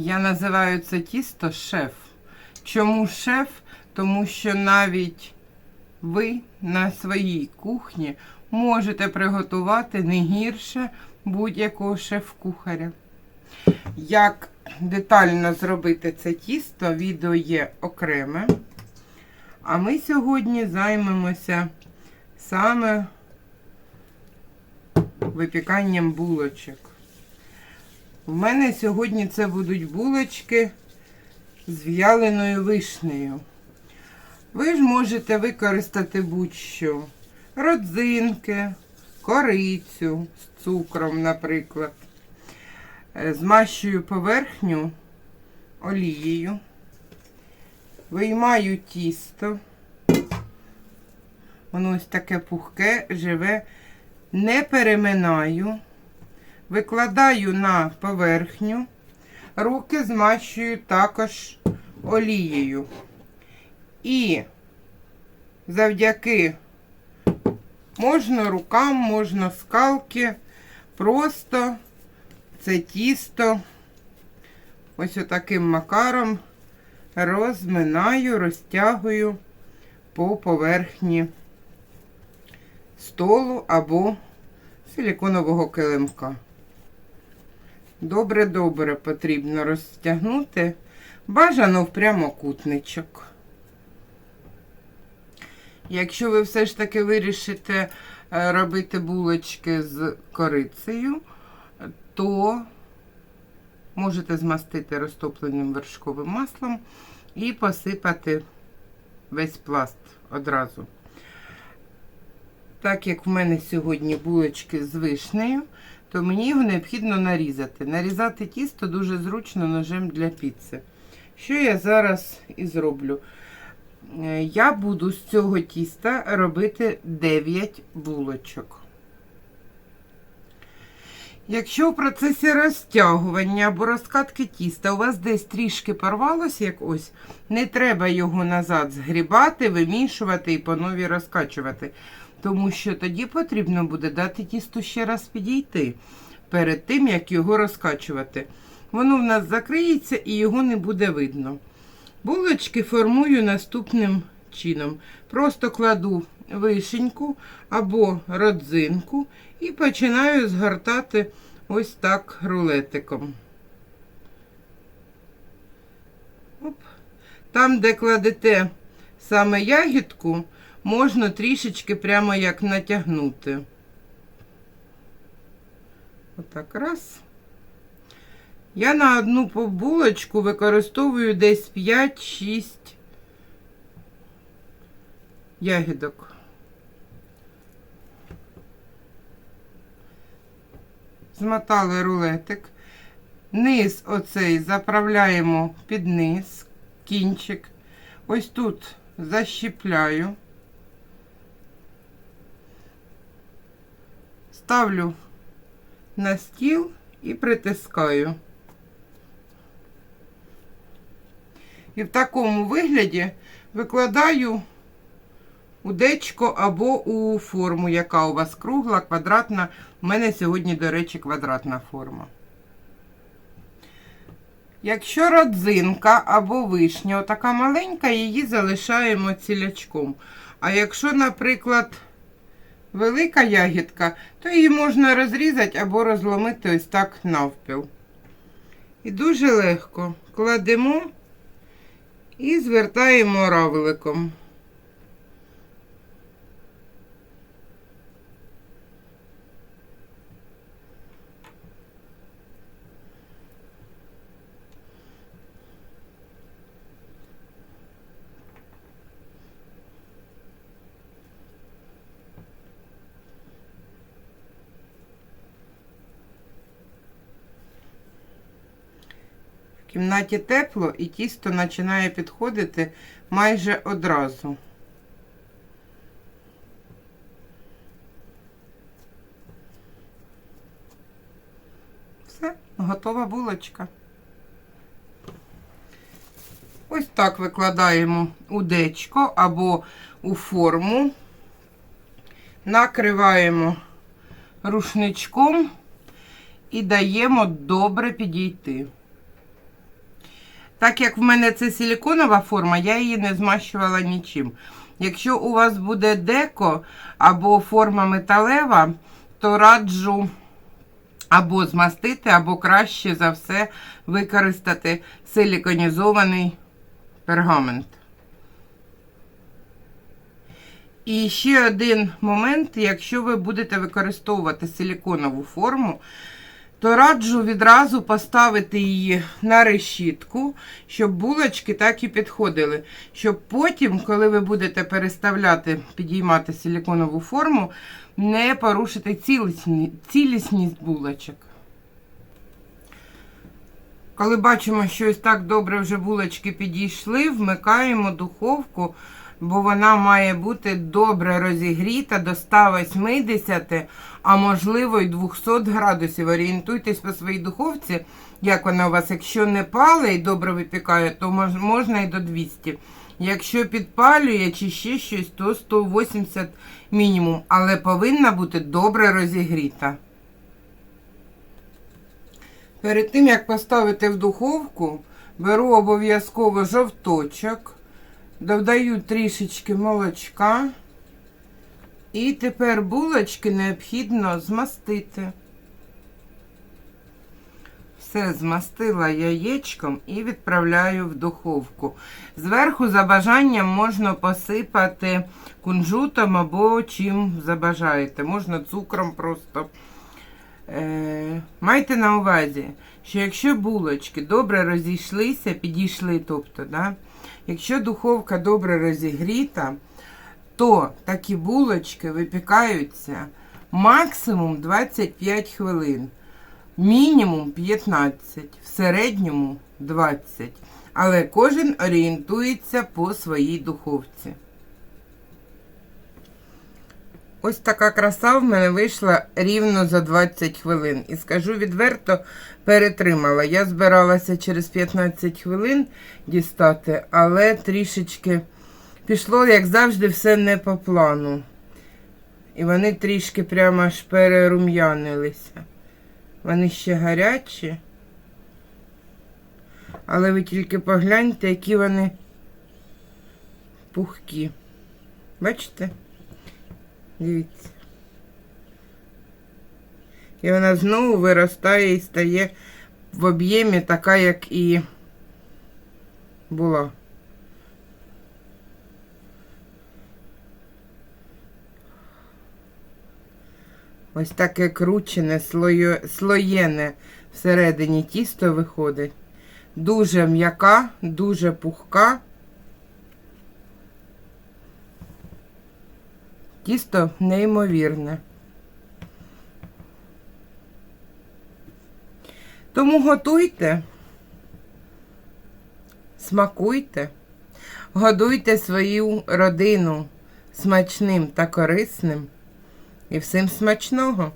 Я називаю це тісто шеф. Чому шеф? Тому що навіть ви на своїй кухні можете приготувати не гірше будь-якого шеф-кухаря. Як детально зробити це тісто, відео є окреме. А ми сьогодні займемося саме випіканням булочок. У мене сьогодні це будуть булочки з в'яленою вишнею. Ви ж можете використати будь-що. Родзинки, корицю з цукром, наприклад. Е, Змащую поверхню олією. Виймаю тісто. Воно ось таке пухке, живе. Не переминаю. Викладаю на поверхню. Руки змащую також олією. І завдяки можна рукам, можна скалки. Просто це тісто ось отаким макаром розминаю, розтягую по поверхні столу або силіконового килимка. Добре-добре потрібно розтягнути. Бажано в прямокутничок. Якщо ви все ж таки вирішите е, робити булочки з корицею, то можете змастити розтопленим вершковим маслом і посипати весь пласт одразу. Так як в мене сьогодні булочки з вишнею, то мені його необхідно нарізати. Нарізати тісто дуже зручно ножем для піци. Що я зараз і зроблю? Е, Я буду з цього тіста робити 9 булочок. Якщо в процесі розтягування або розкатки тіста у вас десь трішки порвалося, як не треба його назад згрібати, вимішувати і по новій розкачувати. Тому що тоді потрібно буде дати тісту ще раз підійти перед тим, як його розкачувати. Воно в нас закриється і його не буде видно. Булочки формую наступним чином. Просто кладу вишеньку або родзинку і починаю згортати ось так рулетиком. Оп. Там, де кладете саме ягідку, можна трішечки прямо як натягнути. Отак раз. Я на одну булочку використовую десь 5-6 ягідок. Змотали рулетик. Низ оцей заправляємо під низ, кінчик. Ось тут защіпляю. Ставлю на стіл і притискаю. І в такому вигляді викладаю у дечко або у форму, яка у вас кругла, квадратна. У мене сьогодні, до речі, квадратна форма. Якщо родзинка або вишня, отака маленька, її залишаємо цілячком. А якщо, наприклад, велика ягідка, то її можна розрізати або розломити ось так навпіл. І дуже легко кладемо і звертаємо равликом. В кімнаті тепло і тісто починає підходити майже одразу. Все, готова булочка. Ось так викладаємо у дечко або у форму, накриваємо рушничком і даємо добре підійти. Так як в мене це силіконова форма, я її не змащувала нічим. Якщо у вас буде деко або форма металева, то раджу або змастити, або краще за все використати силіконізований пергамент. І ще один момент, якщо ви будете використовувати силіконову форму, то раджу відразу поставити її на решітку, щоб булочки так і підходили. Щоб потім, коли ви будете переставляти, підіймати силіконову форму, не порушити цілісні- цілісність булочок. Коли бачимо, що ось так добре вже булочки підійшли, вмикаємо духовку, бо вона має бути добре розігріта до 180, а можливо й 200 градусів. Орієнтуйтесь по своїй духовці, як вона у вас, якщо не пале і добре випікає, то можна і до 200. Якщо підпалює чи ще щось, то 180 мінімум, але повинна бути добре розігріта. Перед тим, як поставити в духовку, беру обов'язково жовточок, додаю трішечки молочка. І тепер булочки необхідно змастити. Все змастила яєчком і відправляю в духовку. Зверху за бажанням можна посипати кунжутом або чим забажаєте. Можна цукром просто. Е, майте на увазі, що якщо булочки добре розійшлися, підійшли, тобто, да, якщо духовка добре розігріта, то такі булочки випікаються максимум 25 хвилин, мінімум 15, в середньому 20. Але кожен орієнтується по своїй духовці. Ось така краса в мене вийшла рівно за 20 хвилин. І скажу відверто, перетримала. Я збиралася через 15 хвилин дістати, але трішечки пішло, як завжди, все не по плану. І вони трішки прямо аж перерум'янилися. Вони ще гарячі. Але ви тільки погляньте, які вони пухкі. Бачите? Дивіться. І вона знову виростає і стає в об'ємі така, як і була. Ось таке кручене, слоєне всередині тісто виходить. Дуже м'яка, дуже пухка. Тісто неймовірне. Тому готуйте, смакуйте, годуйте свою родину смачним та корисним і всім смачного.